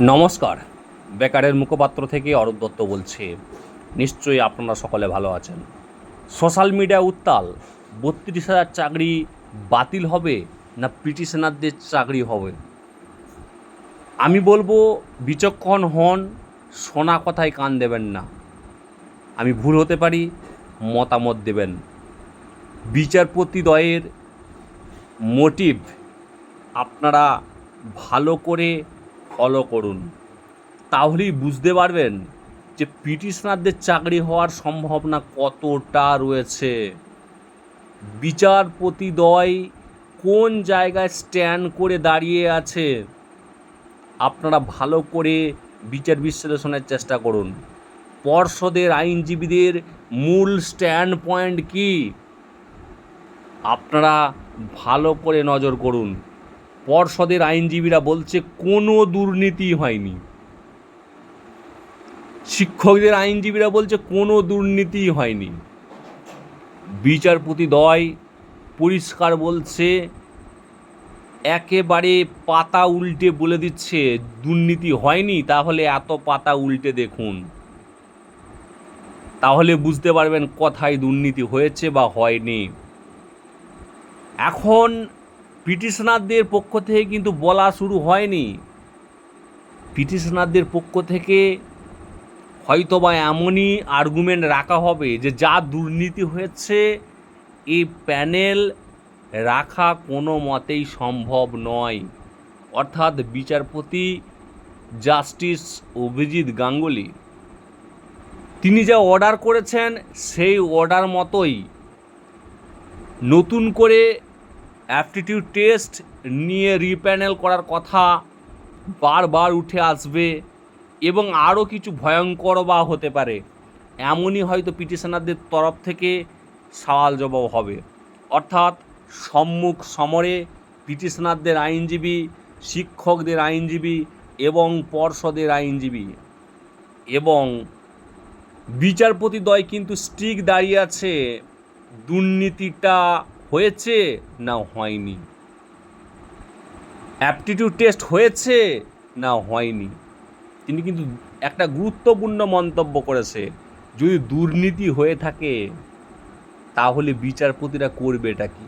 নমস্কার। বেকারের মুখপাত্র থেকে অরূপ দত্ত বলছি। নিশ্চয়ই আপনারা সকলে ভালো আছেন। সোশ্যাল মিডিয়া উত্তাল, বত্রিশ হাজার চাকরি বাতিল হবে না পিটিশনারদের চাকরি হবে? আমি বলব, বিচক্ষণ হন শোনা কথায় কান দেবেন না। আমি ভুল হতে পারি, মতামত দেবেন। বিচারপতি দ্বয়ের মোটিভ আপনারা ভালো করে ফলো করুন। তাহলেই বুঝতে পারবেন যে পিটিশনারদের চাকরি হওয়ার সম্ভাবনা কতটা রয়েছে। বিচারপতিদ্বয় কোন জায়গায় স্ট্যান্ড করে দাঁড়িয়ে আছে? আপনারা ভালো করে বিচার বিশ্লেষণের চেষ্টা করুন। পর্ষদের আইনজীবীদের মূল স্ট্যান্ড পয়েন্ট কি? আপনারা ভালো করে নজর করুন। পর্ষদের আইনজীবীরা বলছে কোনো দুর্নীতি হয়নি। শিক্ষকদের আইনজীবীরা বলছে কোনো দুর্নীতি হয়নি। বিচারপতি দয় পরিষ্কার বলছে, একেবারে পাতা উল্টে বলে দিচ্ছে, দুর্নীতি হয়নি, তাহলে এত পাতা উল্টে দেখুন। তাহলে বুঝতে পারবেন কথায় দুর্নীতি হয়েছে বা হয়নি। এখন পিটিশনারদের পক্ষ থেকে কিন্তু বলা শুরু হয়নি। পিটিশনারদের পক্ষ থেকে হয়তো বা এমনই আর্গুমেন্ট রাখা হবে যে যা দুর্নীতি হয়েছে এই প্যানেল রাখা কোনো মতেই সম্ভব নয়। অর্থাৎ বিচারপতি জাস্টিস অভিজিৎ গাঙ্গুলি, তিনি যা অর্ডার করেছেন সেই অর্ডার মতোই নতুন করে অ্যাপটিটিউড টেস্ট নিয়ে রিপ্যানেল করার কথা বারবার উঠে আসবে এবং আরও কিছু ভয়ঙ্কর বা হতে পারে। এমনই হয়তো পিটিশনারদের তরফ থেকে সওয়াল জবাব হবে। অর্থাৎ সম্মুখ সমরে পিটিশনারদের আইনজীবী, শিক্ষকদের আইনজীবী এবং পর্ষদের আইনজীবী এবং বিচারপতিদ্বয় কিন্তু স্টিক দাঁড়িয়ে আছে দুর্নীতিটা হয়েছে না হয়নি? অ্যাপটিটিউড টেস্ট হয়েছে না হয়নি? তিনি কিন্তু একটা গুরুত্বপূর্ণ মন্তব্য করেছে, যদি দুর্নীতি হয়ে থাকে, তাহলে বিচারপতিরা করবে এটা কি?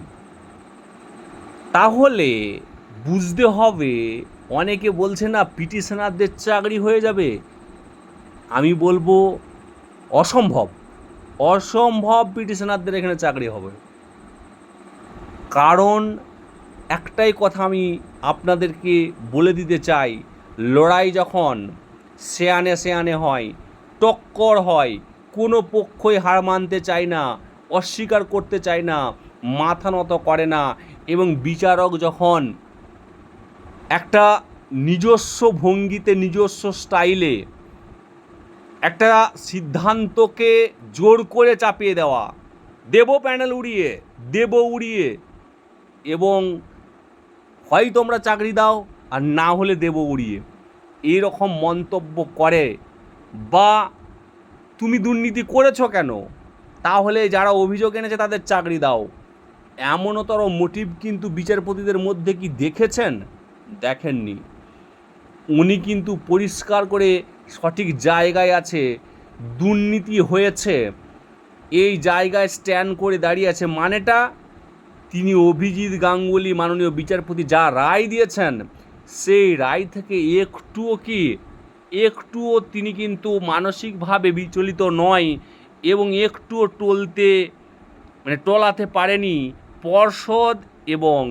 তাহলে বুঝতে হবে, অনেকে বলছে না পিটিশনারদের চাকরি হয়ে যাবে। আমি বলব, অসম্ভব। অসম্ভব পিটিশনারদের এখানে চাকরি হবে। কারণ একটাই কথা আমি আপনাদেরকে বলে দিতে চাই, লড়াই যখন সেয়ানে সেয়ানে হয়, টক্কর হয়, কোনো পক্ষই হার মানতে চায় না, অস্বীকার করতে চায় না, মাথা নত করে না, এবং বিচারক যখন একটা নিজস্ব ভঙ্গিতে, নিজস্ব স্টাইলে একটা সিদ্ধান্তকে জোর করে চাপিয়ে দেওয়া, দেব প্যানেল উড়িয়ে, দেব উড়িয়ে এবং হয় তোমরা চাকরি দাও আর না হলে দেব উড়িয়ে। এইরকম মন্তব্য করে বা তুমি দুর্নীতি করেছ কেন? তাহলে যারা অভিযোগ এনেছে তাদের চাকরি দাও। এমনতর মোটিভ কিন্তু বিচারপতিদের মধ্যে কি দেখেছেন? দেখেননি। উনি কিন্তু পরিষ্কার করে সঠিক জায়গায় আছে, দুর্নীতি হয়েছে, এই জায়গায় স্ট্যান্ড করে দাঁড়িয়ে আছে মানেটা তিনি অভিজিৎ গাঙ্গুলি, মাননীয় বিচারপতি, যা রায় দিয়েছেন, সেই রায় থেকে একটুও কি, একটুও তিনি কিন্তু মানসিকভাবে বিচলিত নয় এবং একটুও টলতে মানে টলাতে পারেনি পর্ষদ এবং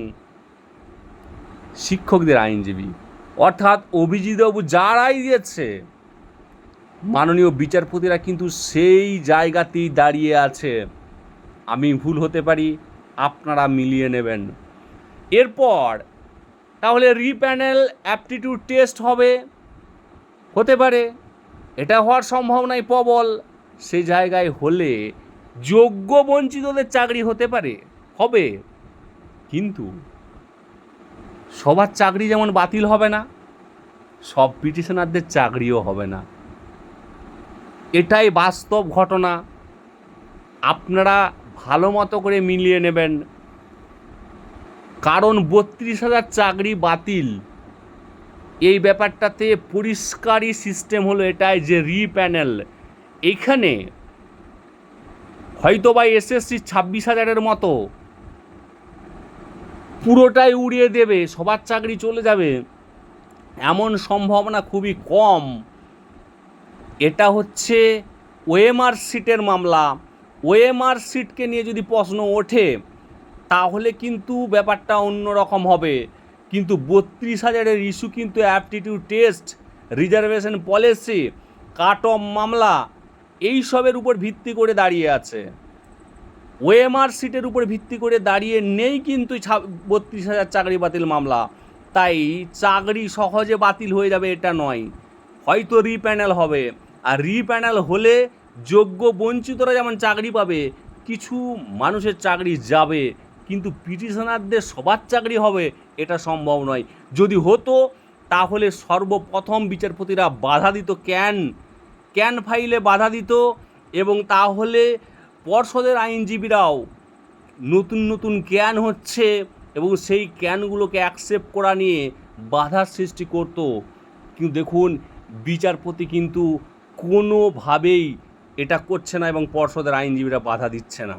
শিক্ষকদের আইনজীবী। অর্থাৎ অভিজিৎবাবু যা রায় দিয়েছে, মাননীয় বিচারপতিরা কিন্তু সেই জায়গাতেই দাঁড়িয়ে আছে। আমি ভুল হতে পারি আপনারা মিলিয়ে নেবেন। এরপর, তাহলে রিপ্যানেল অ্যাপটিটিউড টেস্ট হবে। হতে পারে, এটা হওয়ার সম্ভাবনাই প্রবল। সে জায়গায় হলে যোগ্য বঞ্চিতদের চাকরি হতে পারে, হবে। কিন্তু সবার চাকরি যেমন বাতিল হবে না, সব পিটিশনারদের চাকরিও হবে না। এটাই বাস্তব ঘটনা। আপনারা ভালো মতো করে মিলিয়ে নেবেন। কারণ বত্রিশ হাজার চাকরি বাতিল। এই ব্যাপারটাতে পরিষ্কারই সিস্টেম হলো এটাই যে রিপ্যানেল এইখানে হয়তো বা এসএসসি ছাব্বিশ হাজারের মতো। পুরোটাই উড়িয়ে দেবে, সবার চাকরি চলে যাবে। এমন সম্ভাবনা খুবই কম। এটা হচ্ছে ওএমআর সিটের মামলা। ওএমআর সিটকে নিয়ে যদি প্রশ্ন ওঠে, তাহলে কিন্তু ব্যাপারটা অন্যরকম হবে। কিন্তু বত্রিশ হাজারের ইস্যু কিন্তু aptitude test reservation policy cut off মামলা, এইসবের উপর ভিত্তি করে দাঁড়িয়ে আছে। ওএমআর সিটের উপর ভিত্তি করে দাঁড়িয়ে নেই কিন্তু বত্রিশ হাজার চাকরি বাতিল মামলা। তাই চাকরি সহজে বাতিল হয়ে যাবে এটা নয়। হয়তো রিপ্যানেল হবে। আর রিপ্যানেল হলে যোগ্য বঞ্চিতরা যেমন চাকরি পাবে, কিছু মানুষের চাকরি যাবে, কিন্তু পিটিশনারদের সবার চাকরি হবে, এটা সম্ভব নয়। যদি হতো, তাহলে সর্বপ্রথম বিচারপতিরা বাধা দিত ক্যান ক্যান ফাইলে বাধা দিত এবং তাহলে পর্ষদের আইনজীবীরাও নতুন নতুন জ্ঞান হচ্ছে এবং সেই জ্ঞানগুলোকে অ্যাকসেপ্ট করা নিয়ে বাধার সৃষ্টি করতো। কিন্তু দেখুন, বিচারপতি কিন্তু কোনোভাবেই এটা করছে না এবং পর্ষদের আইনজীবীরা বাধা দিচ্ছে না।